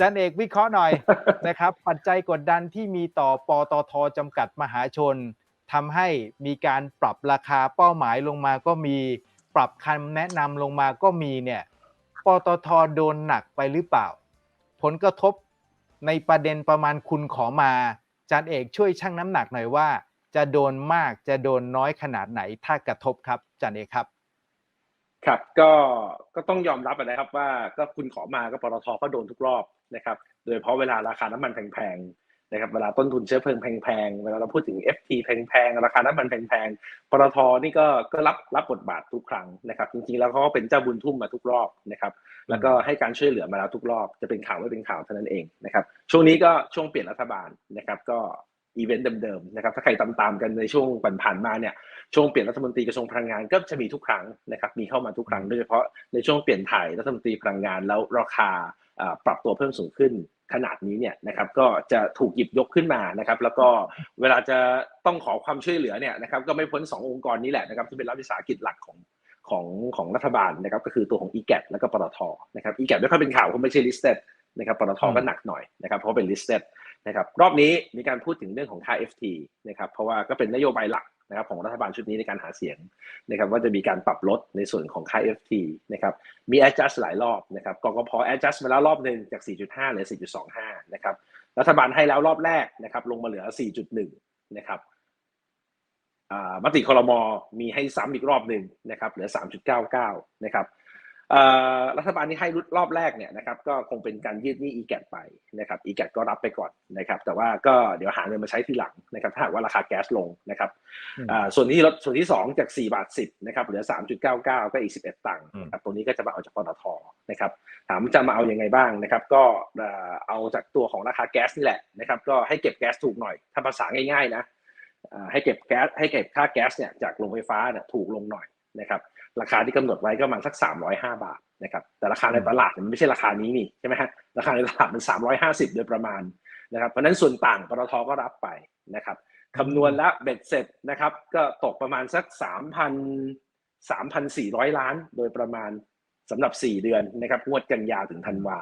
จันเอกวิเคราะห์หน่อยนะครับ ปัจจัยกดดันที่มีต่อปตทจำกัดมหาชนทำให้มีการปรับราคาเป้าหมายลงมาก็มีปรับคำแนะนำลงมาก็มีเนี่ยปตทโดนหนักไปหรือเปล่า ผลกระทบในประเด็นประมาณคุณขอมาจันเอกช่วยชั่งน้ำหนักหน่อยว่า จะโดนมากจะโดนน้อยขนาดไหนถ้ากระทบครับจันเอกครับ ครับก็ก็ต้องยอมรับนะครับว่าก็คุณขอมาก็ปตทก็โดนทุกรอบนะครับ โดยเฉพาะเวลาราคาน้ำมันแพงๆนะครับเวลาต้นทุนเชื้อเพลิงแพงๆเวลาเราพูดถึง FT แพงๆราคาน้ำมันแพงๆปตทนี่ก็ก็รับรับบทบาททุกครั้งนะครับ จริงๆแล้วเขาก็เป็นเจ้าบุญทุ่มมาทุกรอบนะครับแล้วก็ให้การช่วยเหลือมาแล้วทุกรอบจะเป็นข่าวไม่เป็นข่าวเท่านั้นเองนะครับช่วงนี้ก็ช่วงเปลี่ยนรัฐบาลนะครับก็อีเวนต์เดิมๆนะครับถ้าใครตามๆกันในช่วงผ่านๆมาเนี่ย ช่วงเปลี่ยนรัฐมนตรีกระทรวงพลังงานก็จะมีทุกครั้งนะครับมีเข้ามาทุกครั้งโดยเฉพาะในช่วงเปลี่ยนถ่ายรัฐมนตรีพลังงานแล้วราคาปรับตัวเพิ่มสูงขึ้นขนาดนี้เนี่ยนะครับก็จะถูกหยิบยกขึ้นมานะครับ แล้วก็เวลาจะต้องขอความช่วยเหลือเนี่ยนะครับก็ไม่พ้น 2 องค์กรนี้แหละนะครับที่เป็นรัฐวิสาหกิจหลักของของของรัฐบาลนะครับก็คือตัวของ e g a t แล้วก็ปตทนะครับ e g a t ไม่ค่อยเป็นข่าวเพราะไม่ใช่ listed นะครับปตทก็หนักหน่อยนะครับเพราะเป็น listed นะครับรอบนี้มีการพูดถึงเรื่องของค่า FT นะครับเพราะว่าก็เป็นนโยบายหลัก นะครับของรัฐบาลชุดนี้ในการหาเสียงนะครับว่าจะมีการปรับลดในส่วนของค่า FT นะครับมี adjust หลายรอบนะครับกกพ adjust มาแล้วรอบหนึ่งจาก 4.5เหลือ 4.25 นะครับรัฐบาลให้แล้วรอบแรกนะครับลงมาเหลือ 4.1 นะครับมติคอรมอมีให้ซ้ำอีกรอบหนึ่งนะครับเหลือ 3.99 นะครับ รัฐบาลที่ให้รอบแรกเนี่ยนะครับก็คงเป็นการยืดหนี้ e g a t ไปนะครับ e g a t ก็รับไปก่อนนะครับแต่ว่าก็เดี๋ยวหาเงินมาใช้ทีหลังนะครับถ้าหากว่าราคาแก๊สลงนะครับส่วนที่ลดส่วนที่ 2 จาก 4 บาท 10นะครับเหลือ 3.99 ก็อีก 11 ตังค์นะครับตรงนี้ก็จะมาเอาจากปตทนะครับถามจะมาเอาอยัางไงบ้างนะครับก็เอาจากตัวของราคาแก๊สนี่แหละนะครับก็ให้เก็บแก๊สถูกหน่อย ถ้าภาษาง่ายๆนะให้เก็บแก๊สให้เก็บค่าแก๊สเนี่ยจากโรงไฟฟ้าเนี่ยถูกลงหน่อยนะครับ ราคาที่กำหนดไว้ก็ประมาณสัก 305 บาทนะครับแต่ราคาในตลาดมันไม่ใช่ราคานี้นี่ใช่ไหมฮะราคาในตลาดมัน 350 โดยประมาณนะครับเพราะนั้นส่วนต่างปตทก็รับไปนะครับคำนวณแล้วเบ็ดเสร็จนะครับก็ตกประมาณสัก 3,000 3,400 ล้านโดยประมาณสำหรับ 4 เดือนนะครับงวดกันยาถึงธันวา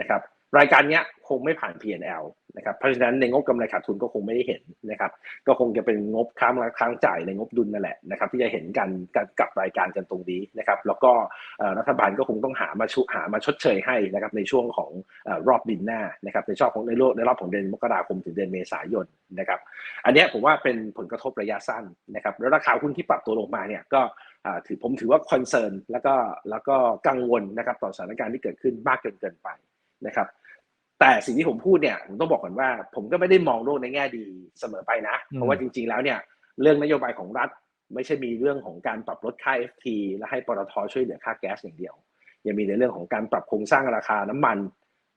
นะครับ รายการนี้คงไม่ผ่าน P&L นะครับเพราะฉะนั้นในงบกำไรขาดทุนก็คงไม่ได้เห็นนะครับก็คงจะเป็นงบค้างค้างจ่ายในงบดุลนั่นแหละนะครับที่จะเห็นกันกับรายการกันตรงนี้นะครับแล้วก็รัฐบาลก็คงต้องหามาชุหามาชดเชยให้นะครับในช่วงของรอบบินหน้านะครับในช่วงของในรอบในรอบของเดือนมกราคมถึงเดือนเมษายนนะครับอันนี้ผมว่าเป็นผลกระทบระยะสั้นนะครับแล้วราคาหุ้นที่ปรับตัวลงมาเนี่ยก็ถือผมถือว่าคอนเซิร์นแล้วก็แล้วก็กังวลนะครับต่อสถานการณ์ที่เกิดขึ้นมากเกินเกินไปนะครับ แต่สิ่งที่ผมพูดเนี่ยผมต้องบอกก่อนว่า ผมก็ไม่ได้มองโลกในแง่ดีเสมอไปนะ เพราะว่าจริง ๆ แล้วเนี่ยเรื่องนโยบายของรัฐ ไม่ใช่มีเรื่องของการปรับลดค่า FT และให้ปตทช่วยเหลือค่าแก๊สอย่างเดียว ยังมีในเรื่องของการปรับโครงสร้างราคาน้ำมัน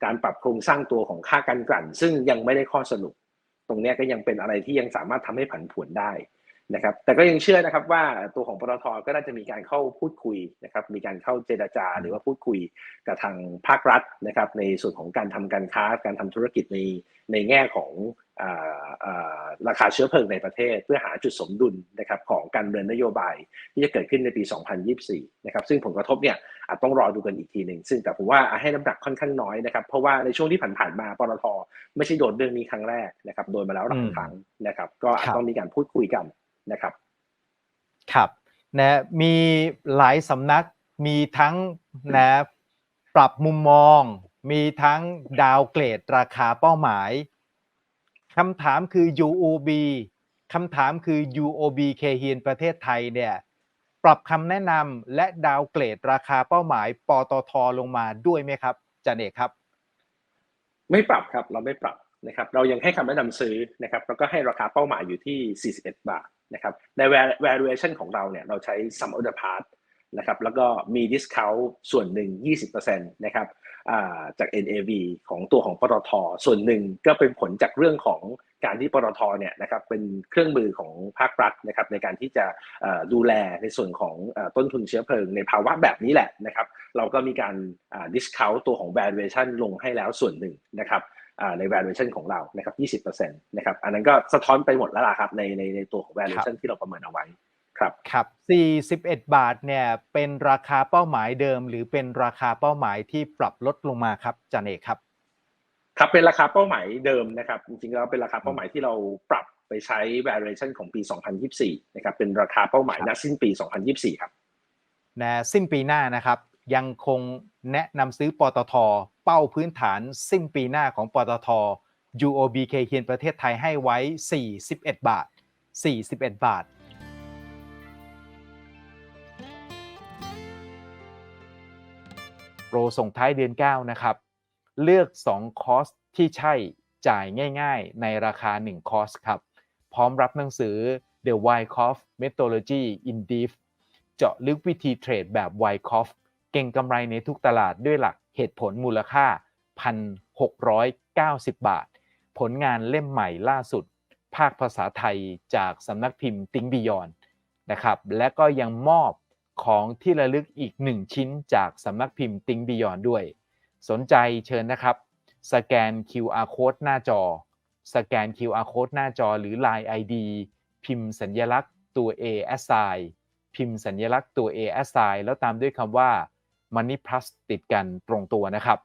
การปรับโครงสร้างตัวของค่าการกลั่น ซึ่งยังไม่ได้ข้อสรุป ตรงนี้ก็ยังเป็นอะไรที่ยังสามารถทำให้ผันผวนได้ นะครับแต่ก็ยังเชื่อนะครับว่าตัวของปตทก็น่าจะมีการเข้าพูดคุยนะครับมีการเข้าเจรจาหรือว่าพูดคุยกับทางภาครัฐนะครับในส่วนของการทำการค้าการทำธุรกิจในในแง่ของ ราคาเชื้อเพลิงในประเทศ เพื่อหาจุดสมดุลนะครับของการเดินนโยบายที่จะเกิดขึ้นในปี 2024 นะครับซึ่งผลกระทบเนี่ยอาจต้องรอดูกันอีกทีหนึ่งซึ่งแต่ผมว่าให้น้ำหนักค่อนข้างน้อยนะครับเพราะว่าในช่วงที่ผ่านๆมาปตทไม่ใช่โดนเรื่องนี้ครั้งแรกนะครับโดนมาแล้วหลายครั้งนะครับ ก็อาจต้องมีการพูดคุยกันนะครับครับนะมีหลายสำนักมีทั้งนะปรับมุมมอง มีทั้งดาวเกรดราคาเป้าหมาย คำถามคือ UOB คำถามคือ UOB เคฮีนประเทศไทยเนี่ยปรับคำแนะนำและดาวเกรดราคาเป้าหมายปตทลงมาด้วยไหมครับจันเอกครับ ไม่ปรับครับเราไม่ปรับนะครับ เรายังให้คำแนะนำซื้อนะครับแล้วก็ให้ราคาเป้าหมายอยู่ที่ 41 บาทนะครับใน valuation ของเราเนี่ยเราใช้ sum of the part นะครับแล้วก็มี discount ส่วนหนึ่ง 20%นะครับจาก NAV ของตัวของปตท ส่วนหนึ่งก็เป็นผลจากเรื่องของการที่ปตทเนี่ยนะครับเป็นเครื่องมือของภาครัฐนะครับในการที่จะดูแลในส่วนของต้นทุนเชื้อเพลิงในภาวะแบบนี้แหละนะครับเราก็มีการ discount ตัวของ valuation ลงให้แล้วส่วนหนึ่งนะครับใน valuation ของเรานะครับ 20%นะครับอันนั้นก็สะท้อนไปหมดแล้วล่ะครับในในในตัวของ valuation ที่เราประเมินเอาไว้ ครับครับ 41 บาทเนี่ยเป็นราคาเป้าหมายเดิม หรือเป็นราคาเป้าหมายที่ปรับลดลงมาครับจันเอกครับ ครับเป็นราคาเป้าหมายเดิมนะครับ จริงๆแล้วเป็นราคาเป้าหมายที่เราปรับไปใช้ variation ของปี 2024 นะครับเป็นราคาเป้าหมายณสิ้นปี 2024 ครับนะสิ้นปีหน้านะครับ ยังคงแนะนำซื้อปตท เป้าพื้นฐานสิ้นปีหน้าของปตท UOB เคเคียนประเทศไทยให้ไว้ 41 บาท 41 บาท ปรส่งท้ายเดือน 9 นะครับ เลือก 2 คอร์สที่ใช่จ่ายง่าย ๆ ในราคา 1 คอร์สครับ พร้อมรับหนังสือ The Wyckoff Methodology in Deep เจาะลึกวิธีเทรดแบบ Wyckoff เก่งกำไรในทุกตลาดด้วยหลักเหตุผลมูลค่า 1,690 บาท ผลงานเล่มใหม่ล่าสุด ภาคภาษาไทยจากสำนักพิมพ์ติ้งบิยอนนะครับ และก็ยังมอบ ของที่ระลึกอีก 1 ชิ้นจากสำนักพิมพ์ติงบิยอนด้วย สนใจเชิญนะครับ สแกน QR code หน้าจอ สแกน QR code หน้าจอหรือ Line ID พิมพ์สัญญลักษณ์ตัว A s i g n พิมพ์สัญญลักษณ์ตัว A assign แล้วตามด้วยคำว่า Money Plus ติดกันตรงตัวนะครับ